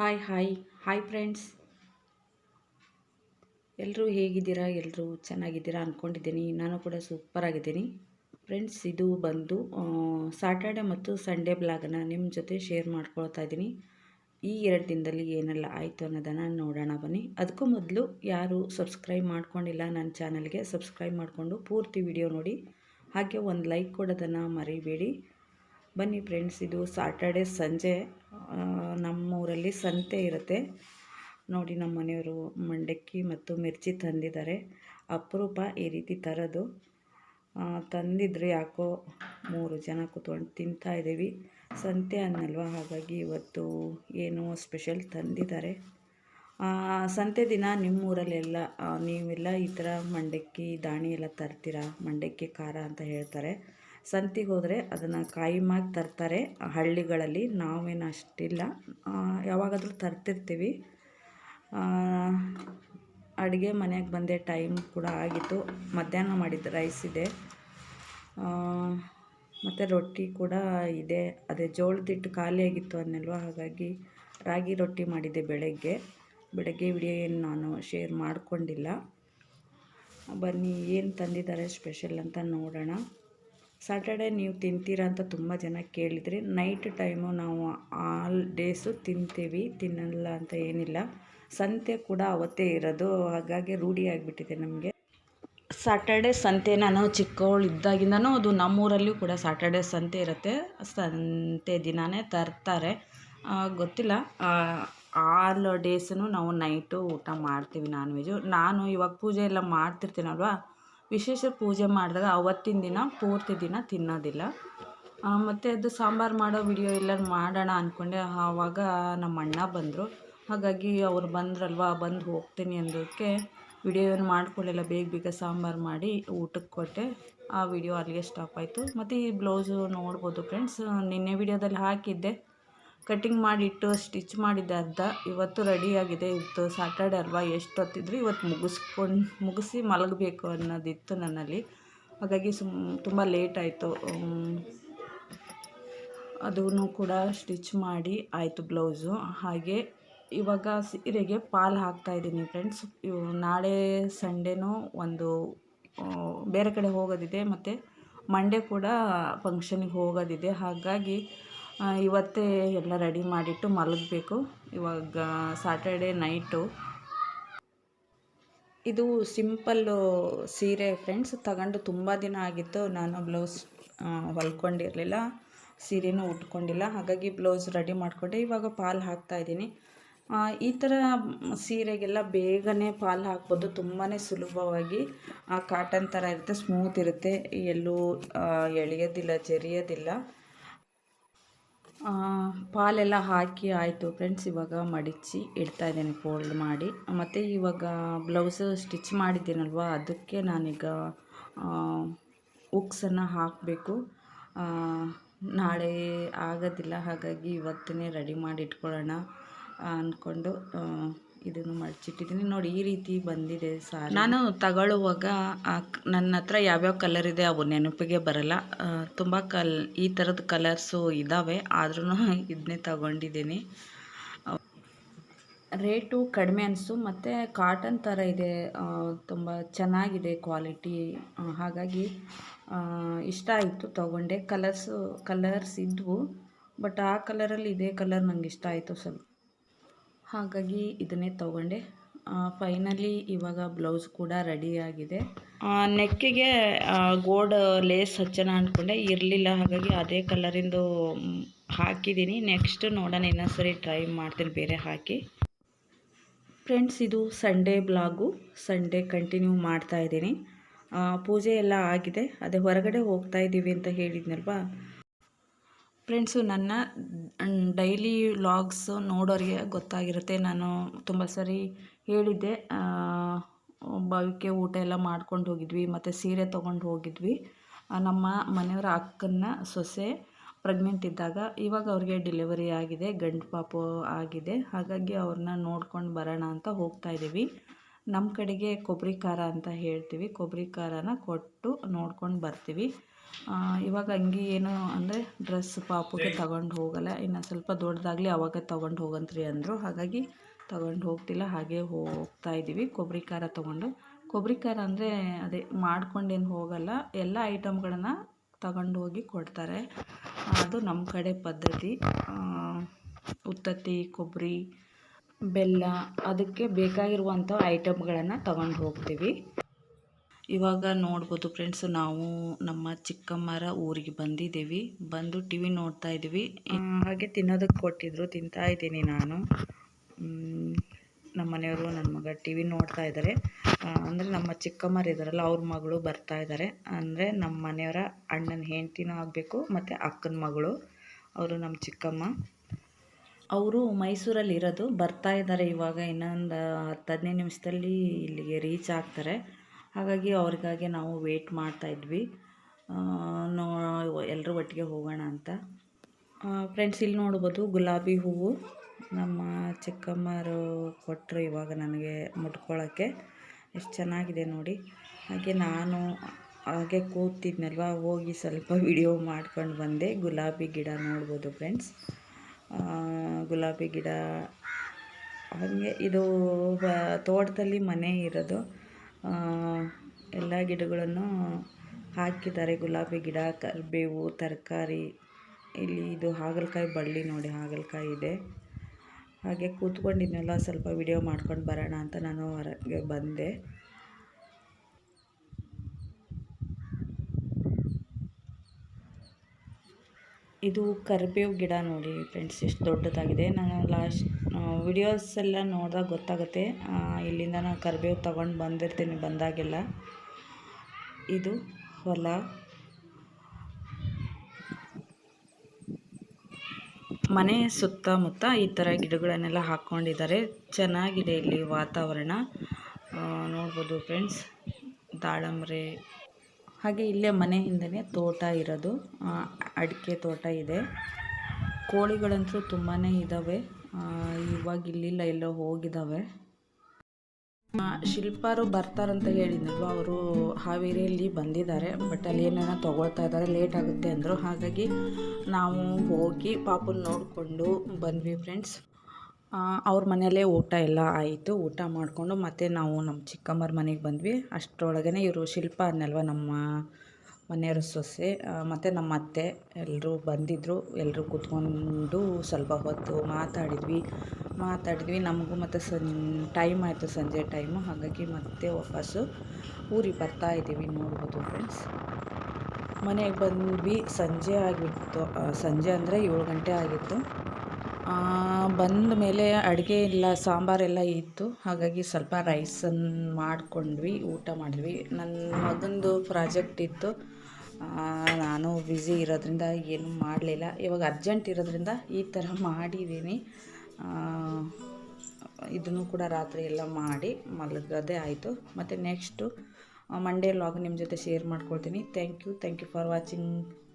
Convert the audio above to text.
Hi hi hi friends ಎಲ್ಲರೂ ಹೇಗಿದ್ದೀರಾ? ಎಲ್ಲರೂ ಚೆನ್ನಾಗಿದ್ದೀರಾ ಅಂದ್ಕೊಂಡಿದ್ದೀನಿ ನಾನು ಕೂಡ ಸೂಪರ್ ಆಗಿದ್ದೀನಿ. ಫ್ರೆಂಡ್ಸ್ ಇದು ಬಂದು ಸಾಟರ್ಡೆ ಮತ್ತು ಸಂಡೇ ಬ್ಲಾಗನ್ನು ನಿಮ್ಮ ಜೊತೆ ಶೇರ್ ಮಾಡ್ಕೊಳ್ತಾ ಇದ್ದೀನಿ. ಈ ಎರಡು ದಿನದಲ್ಲಿ ಏನೆಲ್ಲ ಆಯಿತು ಅನ್ನೋದನ್ನು ನೋಡೋಣ ಬನ್ನಿ. ಅದಕ್ಕೂ ಮೊದಲು ಯಾರು ಸಬ್ಸ್ಕ್ರೈಬ್ ಮಾಡ್ಕೊಂಡಿಲ್ಲ ನನ್ನ ಚಾನಲ್ಗೆ ಸಬ್ಸ್ಕ್ರೈಬ್ ಮಾಡಿಕೊಂಡು ಪೂರ್ತಿ ವಿಡಿಯೋ ನೋಡಿ. ಹಾಗೆ ಒಂದು ಲೈಕ್ ಕೊಡೋದನ್ನು ಮರಿಬೇಡಿ. ಬನ್ನಿ ಫ್ರೆಂಡ್ಸ್ ಇದು ಸಾಟರ್ಡೆ ಸಂಜೆ ನಮ್ಮೂರಲ್ಲಿ ಸಂತೆ ಇರುತ್ತೆ. ನೋಡಿ ನಮ್ಮ ಮನೆಯವರು ಮಂಡಕ್ಕಿ ಮತ್ತು ಮಿರ್ಚಿ ತಂದಿದ್ದಾರೆ. ಅಪರೂಪ ಈ ರೀತಿ ತರೋದು ತಂದಿದ್ರು ಯಾಕೋ ಮೂರು ಜನ ಕೂತ್ಕೊಂಡು ತಿಂತಾ ಇದ್ದೀವಿ. ಸಂತೆ ಅನ್ನಲ್ವ? ಹಾಗಾಗಿ ಇವತ್ತು ಏನೋ ಸ್ಪೆಷಲ್ ತಂದಿದ್ದಾರೆ. ಸಂತೆ ದಿನ ನಿಮ್ಮೂರಲ್ಲೆಲ್ಲ ನೀವೆಲ್ಲ ಈ ಥರ ಮಂಡಕ್ಕಿ ದಾಣಿ ಎಲ್ಲ ತರ್ತೀರಾ? ಮಂಡಕ್ಕಿ ಖಾರ ಅಂತ ಹೇಳ್ತಾರೆ. ಸಂತಿಗೆ ಹೋದರೆ ಅದನ್ನು ಕಾಯಿಮಾಗಿ ತರ್ತಾರೆ. ಹಳ್ಳಿಗಳಲ್ಲಿ ನಾವೇನು ಅಷ್ಟಿಲ್ಲ. ಯಾವಾಗಾದರೂ ತರ್ತಿರ್ತೀವಿ. ಅಡುಗೆ ಮನೆಗೆ ಬಂದೆ ಟೈಮ್ ಕೂಡ ಆಗಿತ್ತು. ಮಧ್ಯಾಹ್ನ ಮಾಡಿದ್ದು ರೈಸ್ ಇದೆ. ಮತ್ತು ರೊಟ್ಟಿ ಕೂಡ ಇದೆ. ಅದೇ ಜೋಳದ ಹಿಟ್ಟು ಖಾಲಿಯಾಗಿತ್ತು ಅನ್ನಲ್ವ? ಹಾಗಾಗಿ ರಾಗಿ ರೊಟ್ಟಿ ಮಾಡಿದ್ದೆ ಬೆಳಗ್ಗೆ. ಬೆಳಗ್ಗೆ ವಿಡಿಯೋ ಏನು ನಾನು ಶೇರ್ ಮಾಡಿಕೊಂಡಿಲ್ಲ. ಬನ್ನಿ ಏನು ತಂದಿದ್ದಾರೆ ಸ್ಪೆಷಲ್ ಅಂತ ನೋಡೋಣ. ಸ್ಯಾಟರ್ಡೆ ನೀವು ತಿಂತೀರಾ ಅಂತ ತುಂಬ ಜನ ಕೇಳಿದರೆ ನೈಟ್ ಟೈಮು ನಾವು ಆಲ್ ಡೇಸು ತಿಂತೀವಿ, ತಿನ್ನಲ್ಲ ಅಂತ ಏನಿಲ್ಲ. ಸಂತೆ ಕೂಡ ಅವತ್ತೇ ಇರೋದು, ಹಾಗಾಗಿ ರೂಢಿ ಆಗಿಬಿಟ್ಟಿದೆ ನಮಗೆ. ಸಾಟರ್ಡೆ ಸಂತೆ ನಾನು ಚಿಕ್ಕವಳು ಇದ್ದಾಗಿಂದನೂ ಅದು ನಮ್ಮೂರಲ್ಲಿಯೂ ಕೂಡ ಸಾಟರ್ಡೆ ಸಂತೆ ಇರುತ್ತೆ. ಸಂತೆ ದಿನಾನೇ ತರ್ತಾರೆ. ಗೊತ್ತಿಲ್ಲ. ಆಲ್ ಡೇಸೂ ನಾವು ನೈಟು ಊಟ ಮಾಡ್ತೀವಿ ನಾನ್ ವೆಜ್ಜು ನಾನು ಇವಾಗ ಪೂಜೆ ಎಲ್ಲ ಮಾಡ್ತಿರ್ತೀನಲ್ವ? ವಿಶೇಷ ಪೂಜೆ ಮಾಡಿದಾಗ ಅವತ್ತಿನ ದಿನ ಪೂರ್ತಿ ದಿನ ತಿನ್ನೋದಿಲ್ಲ. ಮತ್ತು ಅದು ಸಾಂಬಾರು ಮಾಡೋ ವಿಡಿಯೋ ಎಲ್ಲ ಮಾಡೋಣ ಅಂದ್ಕೊಂಡೆ ಆವಾಗ ನಮ್ಮ ಅಣ್ಣ ಬಂದರು. ಹಾಗಾಗಿ ಅವ್ರು ಬಂದ್ರಲ್ವ, ಬಂದು ಹೋಗ್ತೀನಿ ಅಂದೋಕ್ಕೆ ವಿಡಿಯೋ ಏನು ಮಾಡ್ಕೊಳ್ಳಿಲ್ಲ ಬೇಗ ಬೇಗ ಸಾಂಬಾರು ಮಾಡಿ ಊಟಕ್ಕೆ ಕೊಟ್ಟೆ. ಆ ವಿಡಿಯೋ ಅಲ್ಲಿಗೆ ಸ್ಟಾಪ್ ಆಯಿತು. ಮತ್ತು ಈ ಬ್ಲೌಸು ನೋಡ್ಬೋದು ಫ್ರೆಂಡ್ಸ್ ನಿನ್ನೆ ವಿಡಿಯೋದಲ್ಲಿ ಹಾಕಿದ್ದೆ. ಕಟ್ಟಿಂಗ್ ಮಾಡಿಟ್ಟು, ಸ್ಟಿಚ್ ಮಾಡಿದ್ದೆ ಅರ್ಧ ಇವತ್ತು ರೆಡಿಯಾಗಿದೆ ಇವತ್ತು ಸ್ಯಾಟರ್ಡೆ ಅಲ್ವಾ? ಎಷ್ಟೊತ್ತಿದ್ರು ಇವತ್ತು ಮುಗಿಸ್ಕೊಂಡು, ಮುಗಿಸಿ ಮಲಗಬೇಕು ಅನ್ನೋದಿತ್ತು ನನ್ನಲ್ಲಿ. ಹಾಗಾಗಿ ಸುಮ್, ತುಂಬ ಲೇಟ್ ಆಯಿತು. ಅದೂ ಕೂಡ ಸ್ಟಿಚ್ ಮಾಡಿ ಆಯಿತು ಬ್ಲೌಸು ಹಾಗೆ ಇವಾಗ ಸೀರೆಗೆ ಪಾಲ್ ಹಾಕ್ತಾಯಿದ್ದೀನಿ ಫ್ರೆಂಡ್ಸ್ ಇವು ನಾಳೆ ಸಂಡೇನೂ ಒಂದು ಬೇರೆ ಕಡೆ ಹೋಗೋದಿದೆ. ಮತ್ತು ಮಂಡೇ ಕೂಡ ಫಂಕ್ಷನಿಗೆ ಹೋಗೋದಿದೆ. ಹಾಗಾಗಿ ಇವತ್ತೇ ಎಲ್ಲ ರೆಡಿ ಮಾಡಿಟ್ಟು ಮಲಗಬೇಕು. ಇವಾಗ ಸಾಟರ್ಡೆ ನೈಟು ಇದು ಸಿಂಪಲ್ಲು ಸೀರೆ ಫ್ರೆಂಡ್ಸ್ ತಗೊಂಡು ತುಂಬ ದಿನ ಆಗಿತ್ತು. ನಾನು ಬ್ಲೌಸ್ ಹೊಲ್ಕೊಂಡಿರಲಿಲ್ಲ. ಸೀರೆನೂ ಉಟ್ಕೊಂಡಿಲ್ಲ. ಹಾಗಾಗಿ ಬ್ಲೌಸ್ ರೆಡಿ ಮಾಡಿಕೊಂಡೆ. ಇವಾಗ ಪಾಲು ಹಾಕ್ತಾ ಇದ್ದೀನಿ. ಈ ಥರ ಸೀರೆಗೆಲ್ಲ ಬೇಗನೆ ಪಾಲು ಹಾಕ್ಬೋದು. ತುಂಬಾ ಸುಲಭವಾಗಿ. ಕಾಟನ್ ಥರ ಇರುತ್ತೆ ಸ್ಮೂತ್ ಇರುತ್ತೆ. ಎಲ್ಲೂ ಎಳೆಯೋದಿಲ್ಲ, ಜರಿಯೋದಿಲ್ಲ. ಪಾಲೆಲ್ಲ ಹಾಕಿ ಆಯಿತು. ಫ್ರೆಂಡ್ಸ್ ಇವಾಗ ಮಡಿಚಿ ಇಡ್ತಾ ಇದ್ದೀನಿ ಫೋಲ್ಡ್ ಮಾಡಿ. ಮತ್ತು ಇವಾಗ ಬ್ಲೌಸ್ ಸ್ಟಿಚ್ ಮಾಡಿದ್ದೀನಲ್ವ, ಅದಕ್ಕೆ ನಾನೀಗ ಉಕ್ಸನ್ನು ಹಾಕಬೇಕು. ನಾಳೆ ಆಗೋದಿಲ್ಲ, ಹಾಗಾಗಿ ಇವತ್ತೇ ರೆಡಿ ಮಾಡಿ ಇಟ್ಕೊಳ್ಳೋಣ ಅಂದ್ಕೊಂಡು ಇದನ್ನು ಮಡಚಿಟ್ಟಿದ್ದೀನಿ. ನೋಡಿ ಈ ರೀತಿ ಬಂದಿದೆ ಸಾರಿ. ನಾನು ತಗೊಳ್ಳುವಾಗ ನನ್ನ ಹತ್ರ ಯಾವ್ಯಾವ ಕಲರ್ ಇದೆ ಅವು ನೆನಪಿಗೆ ಬರಲ್ಲ. ತುಂಬ ಕಲ್ ಈ ಥರದ ಕಲರ್ಸು ಇದ್ದಾವೆ ಆದ್ರೂ ಇದನ್ನೇ ತಗೊಂಡಿದ್ದೀನಿ. ರೇಟು ಕಡಿಮೆ ಅನಿಸು ಮತ್ತು ಕಾಟನ್ ಥರ ಇದೆ. ತುಂಬ ಚೆನ್ನಾಗಿದೆ ಕ್ವಾಲಿಟಿ ಹಾಗಾಗಿ ಇಷ್ಟ ಆಯಿತು ತೊಗೊಂಡೆ. ಕಲರ್ಸು ಕಲರ್ಸ್ ಇದ್ವು ಬಟ್ ಆ ಕಲರಲ್ಲಿ ಇದೇ ಕಲರ್ ನಂಗೆ ಇಷ್ಟ ಆಯಿತು ಸ್ವಲ್ಪ. ಹಾಗಾಗಿ ಇದನ್ನೇ ತೊಗೊಂಡೆ. ಫೈನಲಿ ಇವಾಗ ಬ್ಲೌಸ್ ಕೂಡ ರೆಡಿಯಾಗಿದೆ ನೆಕ್ಕಿಗೆ ಗೋಲ್ಡ್ ಲೇಸ್ ಹಚ್ಚೋಣ ಅಂದ್ಕೊಂಡೆ ಇರಲಿಲ್ಲ ಹಾಗಾಗಿ ಅದೇ ಕಲರಿಂದು ಹಾಕಿದ್ದೀನಿ ನೆಕ್ಸ್ಟ್ ನೋಡೋಣ ಇನ್ನೊಂದು ಸರಿ ಟ್ರೈ ಮಾಡ್ತೀನಿ ಬೇರೆ ಹಾಕಿ. ಫ್ರೆಂಡ್ಸ್ ಇದು ಸಂಡೇ ಬ್ಲಾಗು ಸಂಡೇ ಕಂಟಿನ್ಯೂ ಮಾಡ್ತಾ ಇದ್ದೀನಿ. ಪೂಜೆ ಎಲ್ಲ ಆಗಿದೆ. ಅದೇ ಹೊರಗಡೆ ಹೋಗ್ತಾ ಇದ್ದೀವಿ ಅಂತ ಹೇಳಿದ್ನಲ್ವಾ? ಫ್ರೆಂಡ್ಸು ನನ್ನ ಡೈಲಿ ವ್ಲಾಗ್ಸು ನೋಡೋರಿಗೆ ಗೊತ್ತಾಗಿರುತ್ತೆ. ನಾನು ತುಂಬ ಸರಿ ಹೇಳಿದ್ದೆ. ಬಾವಿಕೆ ಊಟ ಎಲ್ಲ ಮಾಡ್ಕೊಂಡು ಹೋಗಿದ್ವಿ, ಮತ್ತು ಸೀರೆ ತೊಗೊಂಡು ಹೋಗಿದ್ವಿ. ನಮ್ಮ ಮನೆಯವರ ಅಕ್ಕನ ಸೊಸೆ ಪ್ರೆಗ್ನೆಂಟ್ ಇದ್ದಾಗ ಇವಾಗ ಅವ್ರಿಗೆ ಡೆಲಿವರಿ ಆಗಿದೆ, ಗಂಡು ಪಾಪು ಆಗಿದೆ. ಹಾಗಾಗಿ ಅವ್ರನ್ನ ನೋಡ್ಕೊಂಡು ಬರೋಣ ಅಂತ ಹೋಗ್ತಾ ಇದ್ದೀವಿ. ನಮ್ಮ ಕಡೆಗೆ ಕೊಬ್ಬರಿ ಖಾರ ಅಂತ ಹೇಳ್ತೀವಿ. ಕೊಬ್ಬರಿ ಖಾರನ ಕೊಟ್ಟು ನೋಡ್ಕೊಂಡು ಬರ್ತೀವಿ. ಇವಾಗ ಅಂಗಿ ಏನು ಅಂದರೆ ಡ್ರೆಸ್ ಪಾಪುಗೆ ತಗೊಂಡು ಹೋಗಲ್ಲ. ಇನ್ನು ಸ್ವಲ್ಪ ದೊಡ್ಡದಾಗಲಿ ಅವಾಗ ತಗೊಂಡು ಹೋಗಂತ್ರಿ ಅಂದರು. ಹಾಗಾಗಿ ತಗೊಂಡು ಹೋಗ್ತಿಲ್ಲ, ಹಾಗೆ ಹೋಗ್ತಾ ಇದ್ದೀವಿ ಕೊಬ್ಬರಿ ಖಾರ ತೊಗೊಂಡು. ಕೊಬ್ಬರಿ ಖಾರ ಅಂದರೆ ಅದೇ ಮಾಡ್ಕೊಂಡೇನು ಹೋಗಲ್ಲ. ಎಲ್ಲ ಐಟಮ್ಗಳನ್ನು ತಗೊಂಡು ಹೋಗಿ ಕೊಡ್ತಾರೆ. ಅದು ನಮ್ಮ ಕಡೆ ಪದ್ಧತಿ. ಉತ್ತತ್ತಿ, ಕೊಬ್ಬರಿ, ಬೆಲ್ಲ, ಅದಕ್ಕೆ ಬೇಕಾಗಿರುವಂಥ ಐಟಮ್ಗಳನ್ನು ತಗೊಂಡು ಹೋಗ್ತೀವಿ. ಇವಾಗ ನೋಡ್ಬೋದು ಫ್ರೆಂಡ್ಸ್ ನಾವು ನಮ್ಮ ಚಿಕ್ಕಮ್ಮರ ಊರಿಗೆ ಬಂದಿದ್ದೀವಿ. ಬಂದು ಟಿ ವಿ ನೋಡ್ತಾ ಇದ್ದೀವಿ. ಹಾಗೆ ತಿನ್ನೋದಕ್ಕೆ ಕೊಟ್ಟಿದ್ರು, ತಿಂತಾ ಇದ್ದೀನಿ ನಾನು. ನಮ್ಮ ಮನೆಯವರು, ನನ್ನ ಮಗ ಟಿ ವಿ ನೋಡ್ತಾ ಇದ್ದಾರೆ. ಅಂದರೆ ನಮ್ಮ ಚಿಕ್ಕಮ್ಮರು ಇದ್ದಾರಲ್ಲ, ಅವ್ರ ಮಗಳು ಬರ್ತಾ ಇದ್ದಾರೆ. ಅಂದರೆ ನಮ್ಮ ಮನೆಯವರ ಅಣ್ಣನ ಹೆಂಡ್ತಿನೂ ಆಗಬೇಕು, ಮತ್ತು ಅಕ್ಕನ ಮಗಳು. ಅವರು ನಮ್ಮ ಚಿಕ್ಕಮ್ಮ. ಅವರು ಮೈಸೂರಲ್ಲಿ ಇರೋದು, ಬರ್ತಾ ಇದ್ದಾರೆ ಇವಾಗ ಇನ್ನೊಂದು ಹತ್ತು ಹದಿನೈದು ನಿಮಿಷದಲ್ಲಿ ಇಲ್ಲಿಗೆ ರೀಚ್ ಆಗ್ತಾರೆ. ಹಾಗಾಗಿ ಅವ್ರಿಗಾಗಿ ನಾವು ವೇಟ್ ಮಾಡ್ತಾ ಇದ್ವಿ. ನೋ ಎಲ್ಲರೂ ಒಟ್ಟಿಗೆ ಹೋಗೋಣ ಅಂತ. ಫ್ರೆಂಡ್ಸ್ ಇಲ್ಲಿ ನೋಡ್ಬೋದು, ಗುಲಾಬಿ ಹೂವು. ನಮ್ಮ ಚಿಕ್ಕಮ್ಮರು ಕೊಟ್ಟರು ಇವಾಗ ನನಗೆ ಮುಟ್ಕೊಳ್ಳೋಕ್ಕೆ. ಎಷ್ಟು ಚೆನ್ನಾಗಿದೆ ನೋಡಿ. ಹಾಗೆ ನಾನು ಹಾಗೆ ಕೂತಿದ್ನಲ್ವ, ಹೋಗಿ ಸ್ವಲ್ಪ ವಿಡಿಯೋ ಮಾಡ್ಕೊಂಡು ಬಂದೆ. ಗುಲಾಬಿ ಗಿಡ ನೋಡ್ಬೋದು ಫ್ರೆಂಡ್ಸ್ ಗುಲಾಬಿ ಗಿಡ, ಹಾಗೆ ಇದು ತೋಟದಲ್ಲಿ ಮನೆ ಇರೋದು. ಎಲ್ಲ ಗಿಡಗಳನ್ನು ಹಾಕಿದ್ದಾರೆ. ಗುಲಾಬಿ ಗಿಡ, ಕರಿಬೇವು, ತರಕಾರಿ. ಇಲ್ಲಿ ಇದು ಹಾಗಲಕಾಯಿ ಬಳ್ಳಿ ನೋಡಿ, ಹಾಗಲಕಾಯಿ ಇದೆ. ಹಾಗೆ ಕೂತ್ಕೊಂಡಿದ್ನಲ್ಲ, ಸ್ವಲ್ಪ ವಿಡಿಯೋ ಮಾಡ್ಕೊಂಡು ಬರೋಣ ಅಂತ ನಾನು ಹೊರಗೆ ಬಂದೆ. ಇದು ಕರಿಬೇವು ಗಿಡ ನೋಡಿ ಫ್ರೆಂಡ್ಸ್ ಎಷ್ಟು ದೊಡ್ಡದಾಗಿದೆ. ನಾನು ಲಾಸ್ಟ್ ವಿಡಿಯೋಸ್ ಎಲ್ಲ ನೋಡಿದಾಗ ಗೊತ್ತಾಗುತ್ತೆ. ಇಲ್ಲಿಂದ ನಾನು ಕರ್ಬೇವು ತಗೊಂಡು ಬಂದಿರ್ತೀನಿ ಬಂದಾಗೆಲ್ಲ. ಇದು ಹೊಲ. ಮನೆ ಸುತ್ತಮುತ್ತ ಈ ಥರ ಗಿಡಗಳನ್ನೆಲ್ಲ ಹಾಕ್ಕೊಂಡಿದ್ದಾರೆ ಚೆನ್ನಾಗಿದೆ ಇಲ್ಲಿ ವಾತಾವರಣ. ನೋಡ್ಬೋದು ಫ್ರೆಂಡ್ಸ್ ದಾಳಂಬ್ರೆ ಹಾಗೆ ಇಲ್ಲೇ ಮನೆ ತೋಟ ಇರೋದು. ಅಡಿಕೆ ತೋಟ ಇದೆ. ಕೋಳಿಗಳಂತೂ ತುಂಬಾ ಇದ್ದಾವೆ ಇವಾಗ ಇಲ್ಲಿಲ್ಲ, ಎಲ್ಲೋ ಹೋಗಿದ್ದಾವೆ ಶಿಲ್ಪಾರು ಬರ್ತಾರಂತ ಹೇಳಿದ್ನಲ್ವ, ಅವರು ಹಾವೇರಿಯಲ್ಲಿ ಬಂದಿದ್ದಾರೆ, ಬಟ್ ಅಲ್ಲಿ ಏನೇನೋ ತೊಗೊಳ್ತಾ ಇದ್ದಾರೆ, ಲೇಟ್ ಆಗುತ್ತೆ ಅಂದರು. ಹಾಗಾಗಿ ನಾವು ಹೋಗಿ ಪಾಪನ ನೋಡಿಕೊಂಡು ಬಂದ್ವಿ ಫ್ರೆಂಡ್ಸ್ ಅವ್ರ ಮನೆಯಲ್ಲೇ ಊಟ ಎಲ್ಲ ಆಯಿತು. ಊಟ ಮಾಡಿಕೊಂಡು ಮತ್ತೆ ನಾವು ನಮ್ಮ ಚಿಕ್ಕಮ್ಮರ ಮನೆಗೆ ಬಂದ್ವಿ. ಅಷ್ಟರೊಳಗೇ ಇವರು ಶಿಲ್ಪ ಅನ್ನಲ್ವ ನಮ್ಮ ಮನೆಯವ್ರ ಸೊಸೆ. ಮತ್ತು ನಮ್ಮ ಅತ್ತೆ ಎಲ್ಲರೂ ಬಂದಿದ್ದರು ಎಲ್ಲರೂ ಕೂತ್ಕೊಂಡು ಸ್ವಲ್ಪ ಹೊತ್ತು ಮಾತಾಡಿದ್ವಿ. ಮಾತಾಡಿದ್ವಿ. ನಮಗೂ ಮತ್ತು ಸಂ ಟೈಮ್ ಆಯಿತು ಸಂಜೆ ಟೈಮು. ಹಾಗಾಗಿ ಮತ್ತೆ ವಾಪಸ್ಸು ಊರಿಗೆ ಬರ್ತಾ ಇದ್ದೀವಿ ನೋಡ್ಬೋದು ಫ್ರೆಂಡ್ಸ್ ಮನೆಗೆ ಬಂದ್ವಿ. ಸಂಜೆ ಆಗಿತ್ತು. ಸಂಜೆ ಅಂದರೆ ಏಳು ಗಂಟೆ ಆಗಿತ್ತು. ಬಂದ ಮೇಲೆ ಅಡುಗೆ ಇಲ್ಲ ಸಾಂಬಾರೆಲ್ಲ ಇತ್ತು. ಹಾಗಾಗಿ ಸ್ವಲ್ಪ ರೈಸನ್ನು ಮಾಡಿಕೊಂಡ್ವಿ, ಊಟ ಮಾಡಿದ್ವಿ. ನನ್ನ ಮಗಂದು ಪ್ರಾಜೆಕ್ಟ್ ಇತ್ತು. ನಾನು ಬ್ಯುಸಿ ಇರೋದ್ರಿಂದ ಏನೂ ಮಾಡಲಿಲ್ಲ. ಇವಾಗ ಅರ್ಜೆಂಟ್ ಇರೋದ್ರಿಂದ ಈ ಥರ ಮಾಡಿದ್ದೀನಿ. ಇದನ್ನು ಕೂಡ ರಾತ್ರಿ ಎಲ್ಲ ಮಾಡಿ ಮಲಗೋದೇ ಆಯಿತು. ಮತ್ತು ನೆಕ್ಸ್ಟು ಮಂಡೇ ಲಾಗ್ ನಿಮ್ಮ ಜೊತೆ ಶೇರ್ ಮಾಡ್ಕೊಳ್ತೀನಿ. Thank you thank you for watching